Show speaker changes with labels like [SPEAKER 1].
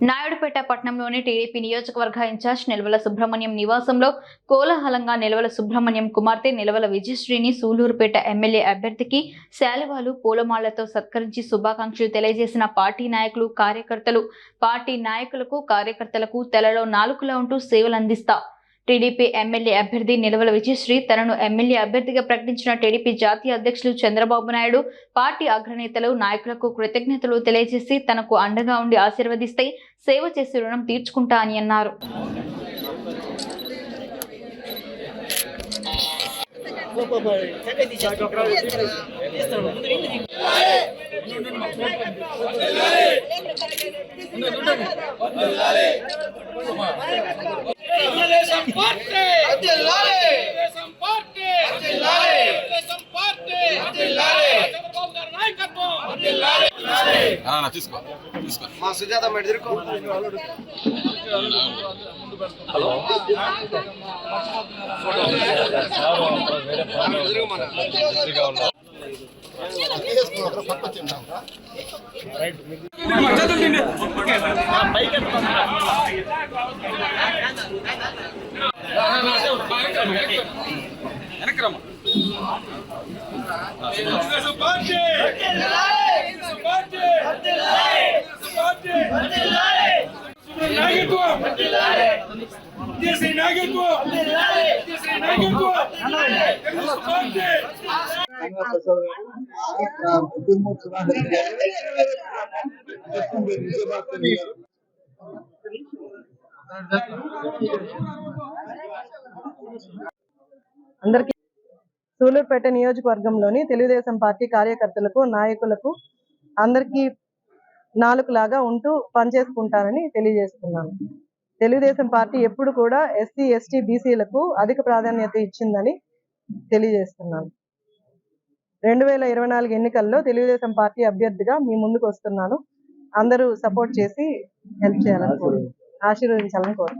[SPEAKER 1] నాయుడుపేట పట్టణంలోని టీడీపీ నియోజకవర్గ ఇన్ఛార్జ్ నిల్వల సుబ్రహ్మణ్యం నివాసంలో కోలాహలంగా నిల్వల సుబ్రహ్మణ్యం కుమార్తె నిల్వల విజయశ్రీని సూలూరుపేట ఎమ్మెల్యే అభ్యర్థికి శాలువాలు పూలమాలతో సత్కరించి శుభాకాంక్షలు తెలియజేసిన పార్టీ నాయకులు కార్యకర్తలు. పార్టీ నాయకులకు కార్యకర్తలకు తెలలో నాలుకలా ఉంటూ సేవలు అందిస్తా టీడీపీ ఎమ్మెల్యే అభ్యర్థి నిలవల విజయశ్రీ తనను ఎమ్మెల్యే అభ్యర్థిగా ప్రకటించిన టీడీపీ జాతీయ అధ్యక్షులు చంద్రబాబు నాయుడు పార్టీ అగ్రనేతలు నాయకులకు కృతజ్ఞతలు తెలియజేసి తనకు అండగా ఉండి ఆశీర్వదిస్తే సేవ చేసి రుణం తీర్చుకుంటా అని అన్నారు.
[SPEAKER 2] తీసుకో తీసుకో.
[SPEAKER 3] మా సుజాత మేడం తిరుక్కో?
[SPEAKER 2] వెనక్కి రమ్మా
[SPEAKER 4] Telugu Desam party Telugu Desam party Telugu Desam party నాయకత్వం దేశీ నాయకత్వం దేశీ నాయకత్వం తెలుగుదేశం పార్టీ
[SPEAKER 5] అందరికీ సూలూరుపేట నియోజకవర్గంలోని తెలుగుదేశం పార్టీ కార్యకర్తలకు నాయకులకు అందరికీ నాలుగులాగా ఉంటూ పనిచేసుకుంటానని తెలియజేస్తున్నాను. తెలుగుదేశం పార్టీ ఎప్పుడు కూడా ఎస్సీ ఎస్టీ బీసీలకు అధిక ప్రాధాన్యత ఇచ్చిందని తెలియజేస్తున్నాను. రెండు వేల ఇరవై నాలుగు ఎన్నికల్లో తెలుగుదేశం పార్టీ అభ్యర్థిగా మీ ముందుకు వస్తున్నాను. అందరూ సపోర్ట్ చేసి హెల్ప్ చేయాలని కోరు ఆశీర్వదించాలని కోరు